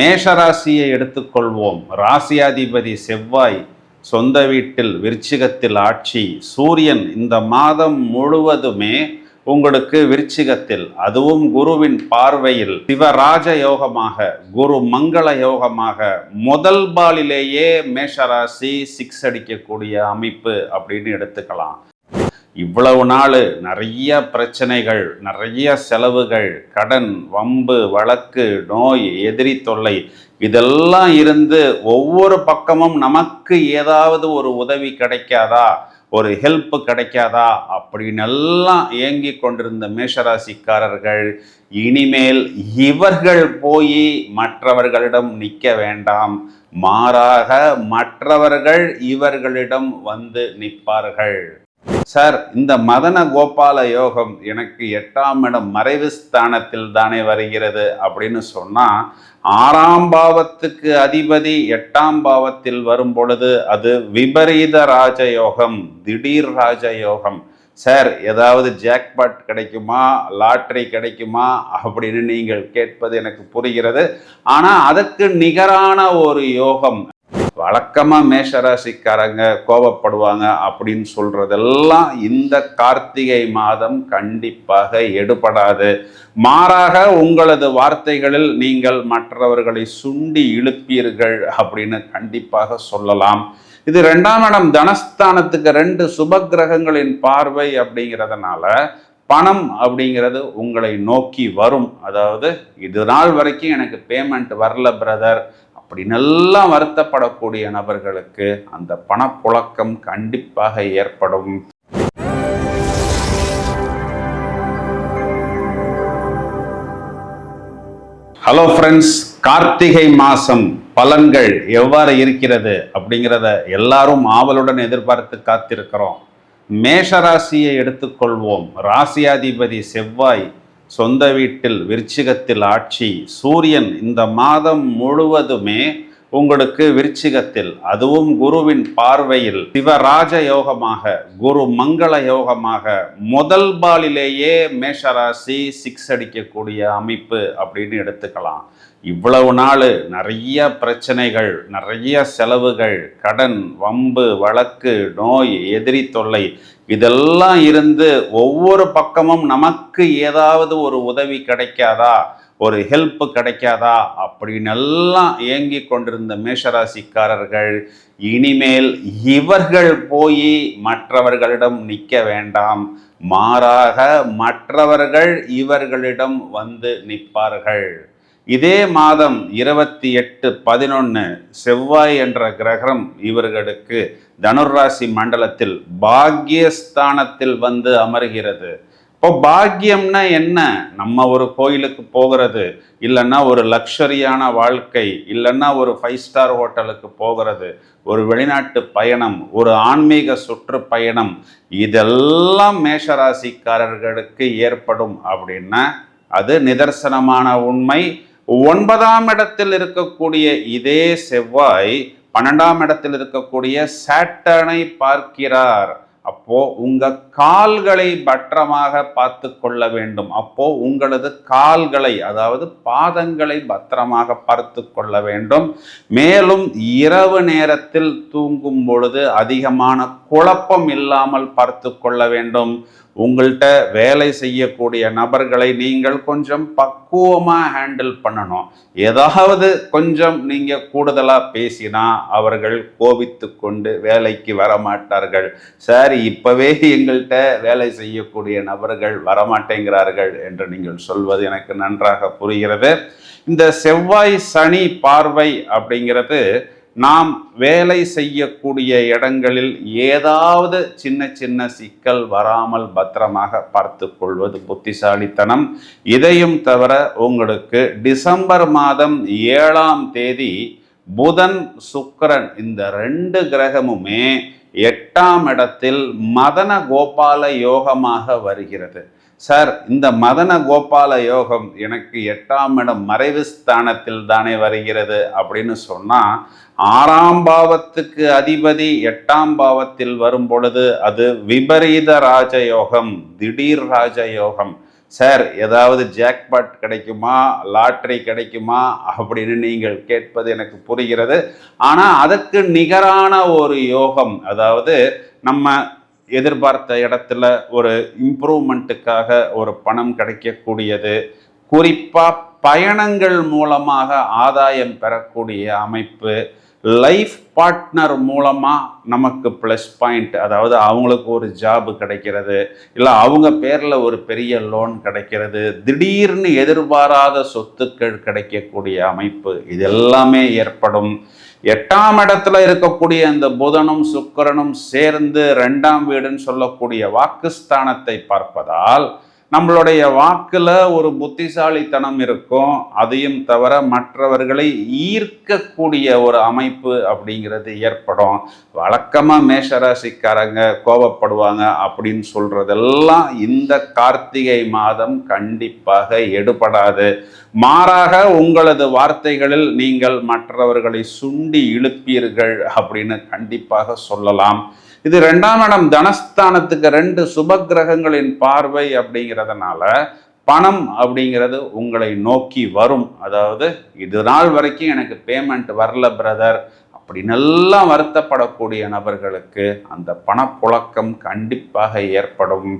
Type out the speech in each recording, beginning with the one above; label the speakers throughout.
Speaker 1: மேஷராசியை எடுத்துக்கொள்வோம். ராசியாதிபதி செவ்வாய் சொந்த வீட்டில் விருச்சிகத்தில் ஆட்சி சூரியன் இந்த மாதம் முழுவதுமே உங்களுக்கு விருச்சிகத்தில் அதுவும் குருவின் பார்வையில். சிவராஜ யோகமாக குரு மங்கள யோகமாக முதல் பாலிலேயே மேஷராசி சிக்ஸ் அடிக்கக்கூடிய அமைப்பு அப்படின்னு எடுத்துக்கலாம். இவ்வளவு நாள் நிறைய பிரச்சனைகள் நிறைய செலவுகள் கடன் வம்பு வழக்கு நோய் எதிரி தொல்லை இதெல்லாம் இருந்து ஒவ்வொரு பக்கமும் நமக்கு ஏதாவது ஒரு உதவி கிடைக்காதா? ஒரு ஹெல்ப் கிடைக்காதா? அப்படின்னு எல்லாம் ஏங்கி கொண்டிருந்த மேஷராசிக்காரர்கள் இனிமேல் இவர்கள் போய் மற்றவர்களிடம் நிற்க வேண்டாம். மாறாக மற்றவர்கள் இவர்களிடம் வந்து நிற்பார்கள். சார் இந்த மதன கோபால யோகம் எனக்கு எட்டாம் இடம் மறைவு ஸ்தானத்தில் தானே வருகிறது அப்படின்னு சொன்னா ஆறாம் பாவத்துக்கு அதிபதி எட்டாம் பாவத்தில் வரும் பொழுது அது விபரீத ராஜயோகம் திடீர் ராஜயோகம். சார் ஏதாவது ஜாக்பாட் கிடைக்குமா லாட்ரி கிடைக்குமா அப்படின்னு நீங்கள் கேட்பது எனக்கு புரிகிறது. ஆனால் அதற்கு நிகரான ஒரு யோகம் வழக்கமாக மேஷராசிக்காரங்க கோபப்படுவாங்க அப்படின்னு சொல்றதெல்லாம் இந்த கார்த்திகை மாதம் கண்டிப்பாக எடுபடாது. மாறாக உங்களது வார்த்தைகளில் நீங்கள் மற்றவர்களை சுண்டி இழுப்பீர்கள் அப்படின்னு கண்டிப்பாக சொல்லலாம். இது ரெண்டாம் இடம் தனஸ்தானத்துக்கு ரெண்டு சுப கிரகங்களின் பார்வை அப்படிங்கிறதுனால பணம் அப்படிங்கிறது உங்களை நோக்கி வரும். அதாவது இது நாள் வரைக்கும் எனக்கு பேமெண்ட் வரல பிரதர் அப்படி வருத்தப்படக்கூடிய நபர்களுக்கு அந்த பணப்புழக்கம் கண்டிப்பாக ஏற்படும். ஹலோ ஃப்ரெண்ட்ஸ் கார்த்திகை மாசம் பலன்கள் எவ்வாறு இருக்கிறது அப்படிங்கிறத எல்லாரும் ஆவலுடன் எதிர்பார்த்து காத்திருக்கிறோம். மேஷராசியை எடுத்துக்கொள்வோம். ராசியாதிபதி செவ்வாய் சொந்த வீட்டில் விருச்சிகத்தில் ஆட்சி சூரியன் இந்த மாதம் முழுவதுமே உங்களுக்கு விருச்சிகத்தில் அதுவும் குருவின் பார்வையில் சிவராஜ யோகமாக குரு மங்கள யோகமாக முதல் பாலிலேயே மேஷராசி சிக்ஸ் அடிக்கக்கூடிய அமைப்பு அப்படின்னு எடுத்துக்கலாம். இவ்வளவு நாள் நிறைய பிரச்சனைகள் நிறைய செலவுகள் கடன் வம்பு வழக்கு நோய் எதிரி தொல்லை இதெல்லாம் இருந்து ஒவ்வொரு பக்கமும் நமக்கு ஏதாவது ஒரு உதவி கிடைக்காதா? ஒரு ஹெல்ப் கிடைக்காதா? அப்படின்னு எல்லாம் ஏங்கி கொண்டிருந்த மேஷராசிக்காரர்கள் இனிமேல் இவர்கள் போய் மற்றவர்களிடம் நிற்க வேண்டாம். மாறாக மற்றவர்கள் இவர்களிடம் வந்து நிற்பார்கள். இதே மாதம் இருபத்தி எட்டு பதினொன்று செவ்வாய் என்ற கிரகம் இவர்களுக்கு தனுர்ராசி மண்டலத்தில் பாக்யஸ்தானத்தில் வந்து அமர்கிறது. இப்போ பாக்கியம்னா என்ன? நம்ம ஒரு கோயிலுக்கு போகிறது இல்லைன்னா ஒரு லக்ஷரியான வாழ்க்கை இல்லைன்னா ஒரு ஃபைவ் ஸ்டார் ஹோட்டலுக்கு போகிறது ஒரு வெளிநாட்டு பயணம் ஒரு ஆன்மீக சுற்றுப்பயணம் இதெல்லாம் மேஷராசிக்காரர்களுக்கு ஏற்படும் அப்படின்னா அது நிதர்சனமான உண்மை. ஒன்பதாம் இடத்தில் இருக்கக்கூடிய இதே செவ்வாய் பன்னெண்டாம் இடத்தில் இருக்கக்கூடிய சேட்டனை பார்க்கிறார். அப்போ உங்க கால்களை பத்திரமாக பார்த்து கொள்ள வேண்டும். அப்போ உங்களது கால்களை அதாவது பாதங்களை பத்திரமாக பார்த்து கொள்ள வேண்டும். மேலும் இரவு நேரத்தில் தூங்கும் பொழுது அதிகமான குழப்பம் இல்லாமல் பார்த்து கொள்ள வேண்டும். உங்கள்கிட்ட வேலை செய்யக்கூடிய நபர்களை நீங்கள் கொஞ்சம் பக்குவமாக ஹேண்டில் பண்ணணும். ஏதாவது கொஞ்சம் நீங்கள் கூடுதலாக பேசினா அவர்கள் கோபித்து கொண்டு வேலைக்கு வரமாட்டார்கள். சார் இப்போவே எங்கள்கிட்ட வேலை செய்யக்கூடிய நபர்கள் வரமாட்டேங்கிறார்கள் என்று நீங்கள் சொல்வது எனக்கு நன்றாக புரிகிறது. இந்த செவ்வாய் சனி பார்வை அப்படிங்கிறது நாம் வேலை செய்யக்கூடிய இடங்களில் ஏதாவது சின்ன சின்ன சிக்கல் வராமல் பத்திரமாக பார்த்து கொள்வது புத்திசாலித்தனம். இதையும் தவிர உங்களுக்கு டிசம்பர் மாதம் ஏழாம் தேதி புதன் சுக்கரன் இந்த ரெண்டு கிரகமுமே எட்டாம் இடத்தில் மதன கோபால யோகமாக வருகிறது. சார் இந்த மதன கோபால யோகம் எனக்கு எட்டாம் இடம் மறைவு ஸ்தானத்தில் தானே வருகிறது அப்படின்னு சொன்னால் ஆறாம் பாவத்துக்கு அதிபதி எட்டாம் பாவத்தில் வரும் பொழுது அது விபரீத ராஜயோகம் திடீர் ராஜயோகம் சார் ஏதாவது ஜாக்பாட் கிடைக்குமா லாட்ரி கிடைக்குமா அப்படின்னு நீங்கள் கேட்பது எனக்கு புரிகிறது. ஆனால் அதற்கு நிகரான ஒரு யோகம் அதாவது நம்ம எதிர்பார்த்த இடத்துல ஒரு இம்ப்ரூவ்மெண்ட்டுக்காக ஒரு பணம் கிடைக்கக்கூடியது. குறிப்பாக பயணங்கள் மூலமாக ஆதாயம் பெறக்கூடிய அமைப்பு. லைஃப் பார்ட்னர் மூலமாக நமக்கு ப்ளஸ் பாயிண்ட் அதாவது அவங்களுக்கு ஒரு ஜாப் கிடைக்கிறது இல்லை அவங்க பேரில் ஒரு பெரிய லோன் கிடைக்கிறது திடீர்னு எதிர்பாராத சொத்துக்கள் கிடைக்கக்கூடிய அமைப்பு. இது எல்லாமே ஏற்படும். எட்டாம் இடத்துல இருக்கக்கூடிய அந்த புதனும் சுக்கிரனும் சேர்ந்து ரெண்டாம் வீடுன்னு சொல்லக்கூடிய வாக்குஸ்தானத்தை பார்ப்பதால் நம்மளுடைய வாக்கில் ஒரு புத்திசாலித்தனம் இருக்கும். அதையும் தவிர மற்றவர்களை ஈர்க்கக்கூடிய ஒரு அமைப்பு அப்படிங்கிறது ஏற்படும். வழக்கமாக மேஷராசிக்காரங்க கோபப்படுவாங்க அப்படின்னு சொல்கிறதெல்லாம் இந்த கார்த்திகை மாதம் கண்டிப்பாக எடுபடாது. மாறாக உங்களது வார்த்தைகளில் நீங்கள் மற்றவர்களை சுண்டி இழுப்பீர்கள் அப்படின்னு கண்டிப்பாக சொல்லலாம். இது ரெண்டாம் இடம் தனஸ்தானத்துக்கு ரெண்டு சுப கிரகங்களின் பார்வை அப்படிங்கிறதுனால பணம் அப்படிங்கிறது உங்களை நோக்கி வரும். அதாவது இது நாள் வரைக்கும் எனக்கு பேமெண்ட் வரல பிரதர் அப்படின்னெல்லாம் வருத்தப்படக்கூடிய நபர்களுக்கு அந்த பணப்புழக்கம் கண்டிப்பாக ஏற்படும்.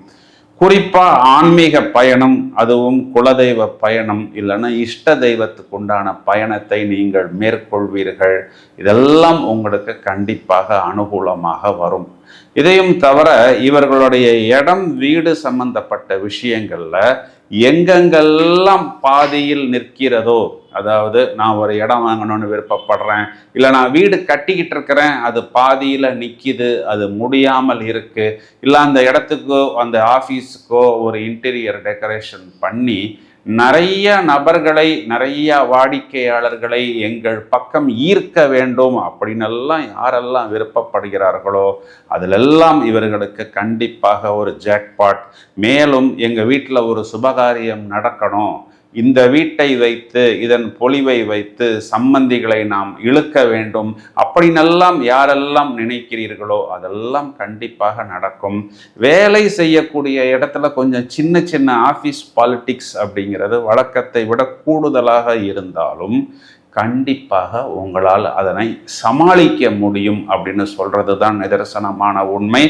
Speaker 1: குறிப்பாக ஆன்மீக பயணம் அதுவும் குலதெய்வ பயணம் இல்லைன்னா இஷ்ட தெய்வத்துக்கு உண்டான பயணத்தை நீங்கள் மேற்கொள்வீர்கள். இதெல்லாம் உங்களுக்கு கண்டிப்பாக அனுகூலமாக வரும். இதையும் தவிர இவர்களுடைய இடம் வீடு சம்பந்தப்பட்ட விஷயங்களில் எங்கெங்கெல்லாம் பாதியில் நிற்கிறதோ அதாவது நான் ஒரு இடம் வாங்கணும்னு விருப்பப்படுறேன் இல்லை நான் வீடு கட்டிக்கிட்டு இருக்கிறேன் அது பாதியில் நிற்கிது அது முடியாமல் இருக்குது இல்லை அந்த இடத்துக்கோ அந்த ஆஃபீஸுக்கோ ஒரு இன்டீரியர் டெக்கரேஷன் பண்ணி நிறைய நபர்களை நிறைய வாடிக்கையாளர்களை எங்கள் பக்கம் ஈர்க்க வேண்டும் அப்படின்னெல்லாம் யாரெல்லாம் விருப்பப்படுகிறார்களோ அதிலெல்லாம் இவர்களுக்கு கண்டிப்பாக ஒரு ஜாக்பாட் மேலும் எங்கள் வீட்டில் ஒரு சுபகாரியம் நடக்கணும். இந்த வீட்டை வைத்து இதன் பொலிவை வைத்து சம்பந்திகளை நாம் இழுக்க வேண்டும். அப்படின்னெல்லாம் யாரெல்லாம் நினைக்கிறீர்களோ அதெல்லாம் கண்டிப்பாக நடக்கும். வேலை செய்யக்கூடிய இடத்துல கொஞ்சம் சின்ன சின்ன ஆஃபீஸ் பாலிட்டிக்ஸ் அப்படிங்கிறது வழக்கத்தை விட கூடுதலாக இருந்தாலும் கண்டிப்பாக உங்களால் அதனை சமாளிக்க முடியும் அப்படின்னு சொல்றது தான் நிதர்சனமான உண்மை.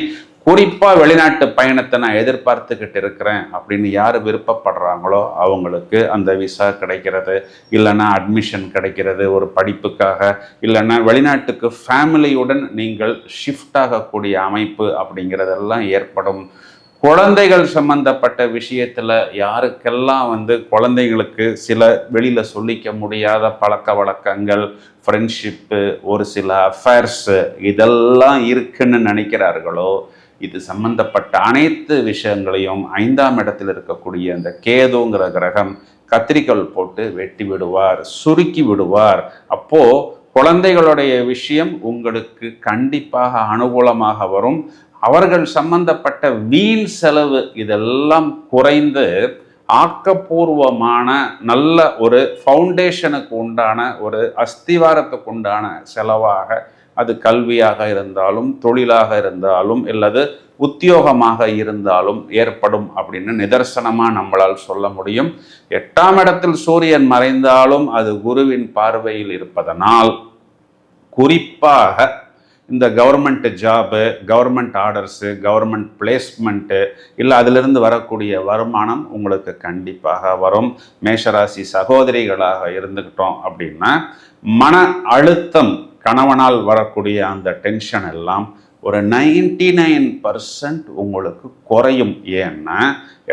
Speaker 1: குறிப்பாக வெளிநாட்டு பயணத்தை நான் எதிர்பார்த்துக்கிட்டு இருக்கிறேன் அப்படின்னு யார் விருப்பப்படுறாங்களோ அவங்களுக்கு அந்த விசா கிடைக்கிறது இல்லைன்னா அட்மிஷன் கிடைக்கிறது ஒரு படிப்புக்காக இல்லைன்னா வெளிநாட்டுக்கு ஃபேமிலியுடன் நீங்கள் ஷிஃப்ட் ஆகக்கூடிய அமைப்பு அப்படிங்கிறதெல்லாம் ஏற்படும். குழந்தைகள் சம்பந்தப்பட்ட விஷயத்தில் யாருக்கெல்லாம் வந்து குழந்தைங்களுக்கு சில வெளியில் சொல்லிக்க முடியாத பழக்க வழக்கங்கள் ஃப்ரெண்ட்ஷிப்பு ஒரு சில அஃபேர்ஸு இதெல்லாம் இருக்குன்னு நினைக்கிறார்களோ இது சம்பந்தப்பட்ட அனைத்து விஷயங்களையும் ஐந்தாம் இடத்தில் இருக்கக்கூடிய அந்த கேதுங்கிற கிரகம் கத்திரிக்கல் போட்டு வெட்டி விடுவார் சுருக்கி விடுவார். அப்போ குழந்தைகளுடைய விஷயம் உங்களுக்கு கண்டிப்பாக அனுகூலமாக வரும். அவர்கள் சம்பந்தப்பட்ட வீண் செலவு இதெல்லாம் குறைந்து ஆக்கப்பூர்வமான நல்ல ஒரு ஃபவுண்டேஷனுக்கு உண்டான ஒரு அஸ்திவாரத்துக்கு உண்டான செலவாக அது கல்வியாக இருந்தாலும் தொழிலாக இருந்தாலும் அல்லது உத்தியோகமாக இருந்தாலும் ஏற்படும் அப்படின்னு நிதர்சனமாக நம்மளால் சொல்ல முடியும். எட்டாம் இடத்தில் சூரியன் மறைந்தாலும் அது குருவின் பார்வையில் இருப்பதனால் குறிப்பாக இந்த government job government orders government placement இல்லை அதிலிருந்து வரக்கூடிய வருமானம் உங்களுக்கு கண்டிப்பாக வரும். மேஷராசி சகோதரிகளாக இருந்துக்கிட்டோம் அப்படின்னா மன அழுத்தம் கணவனால் வரக்கூடிய அந்த டென்ஷன் எல்லாம் ஒரு நைன்டி நைன் பர்சன்ட் உங்களுக்கு குறையும். ஏன்னா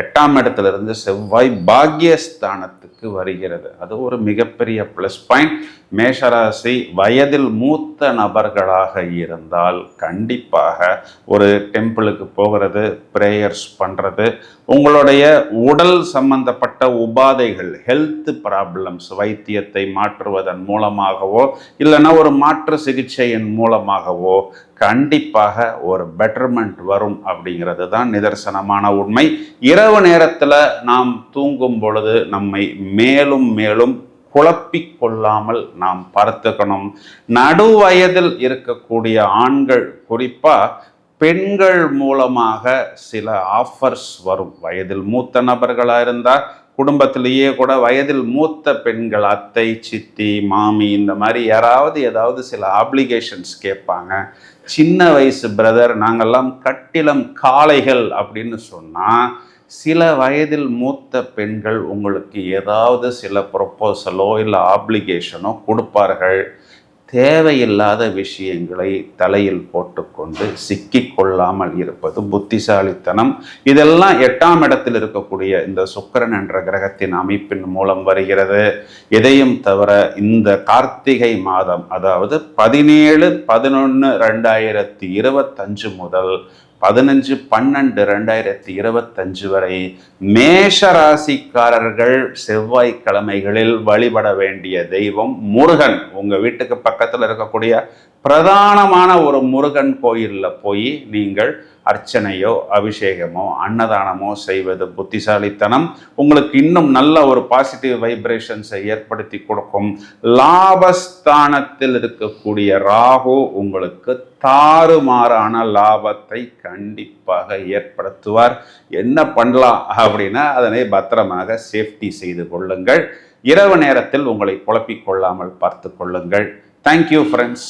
Speaker 1: எட்டாம் இடத்துல இருந்து செவ்வாய் பாக்யஸ்தானத்துக்கு வருகிறது. அது ஒரு மிகப்பெரிய ப்ளஸ் பாயிண்ட் மேஷராசி வயதில் மூத்த நபர்களாக இருந்தால் கண்டிப்பாக ஒரு டெம்பிளுக்கு போகிறது ப்ரேயர்ஸ் பண்ணுறது உங்களுடைய உடல் சம்பந்தப்பட்ட உபாதைகள் ஹெல்த் ப்ராப்ளம்ஸ் வைத்தியத்தை மாற்றுவதன் மூலமாகவோ இல்லைன்னா ஒரு மாற்று சிகிச்சையின் மூலமாகவோ கண்டிப்பாக ஒரு பெட்டர்மெண்ட் வரும் அப்படிங்கிறது தான் நிதர்சனமான உண்மை. இரவு நேரத்தில் நாம் தூங்கும் பொழுது நம்மை மேலும் மேலும் குழப்பிக் கொள்ளாமல் நாம் பார்த்துக்கணும். நடுவயதில் இருக்கக்கூடிய ஆண்கள் குறிப்பாக பெண்கள் மூலமாக சில ஆஃபர்ஸ் வரும். வயதில் மூத்த நபர்களாக இருந்தால் குடும்பத்திலேயே கூட வயதில் மூத்த பெண்கள் அத்தை சித்தி மாமி இந்த மாதிரி யாராவது ஏதாவது சில ஆப்ளிகேஷன்ஸ் கேட்பாங்க. சின்ன வயசு பிரதர் நாங்கெல்லாம் கட்டிலம் காளைகள் அப்படின்னு சொன்னால் சில வயதில் மூத்த பெண்கள் உங்களுக்கு ஏதாவது சில ப்ரொப்போசலோ இல்லை ஆப்ளிகேஷனோ கொடுப்பார்கள். தேவையில்லாத விஷயங்களை தலையில் போட்டுக்கொண்டு சிக்கி கொள்ளாமல் இருப்பது புத்திசாலித்தனம். இதெல்லாம் எட்டாம் இடத்தில் இருக்கக்கூடிய இந்த சுக்கிரன் என்ற கிரகத்தின் அமைப்பின் மூலம் வருகிறது. எதையும் தவிர இந்த கார்த்திகை மாதம் அதாவது பதினேழு பதினொன்று ரெண்டாயிரத்தி இருபத்தஞ்சு முதல் பதினஞ்சு பன்னெண்டு ரெண்டாயிரத்தி இருபத்தஞ்சு வரை மேஷ ராசிக்காரர்கள் செவ்வாய்க்கிழமைகளில் வழிபட வேண்டிய தெய்வம் முருகன். உங்க வீட்டுக்கு பக்கத்தில் இருக்கக்கூடிய பிரதானமான ஒரு முருகன் கோயிலில் போய் நீங்கள் அர்ச்சனையோ அபிஷேகமோ அன்னதானமோ செய்வது புத்திசாலித்தனம். உங்களுக்கு இன்னும் நல்ல ஒரு பாசிட்டிவ் வைப்ரேஷன்ஸை ஏற்படுத்தி கொடுக்கும். லாபஸ்தானத்தில் இருக்கக்கூடிய ராகு உங்களுக்கு தாறுமாறான லாபத்தை கண்டிப்பாக ஏற்படுத்துவார். என்ன பண்ணலாம் அப்படின்னா அதனை பத்திரமாக சேஃப்டி செய்து கொள்ளுங்கள். இரவு நேரத்தில் உங்களை குழப்பிக் கொள்ளாமல் பார்த்து கொள்ளுங்கள். Thank you friends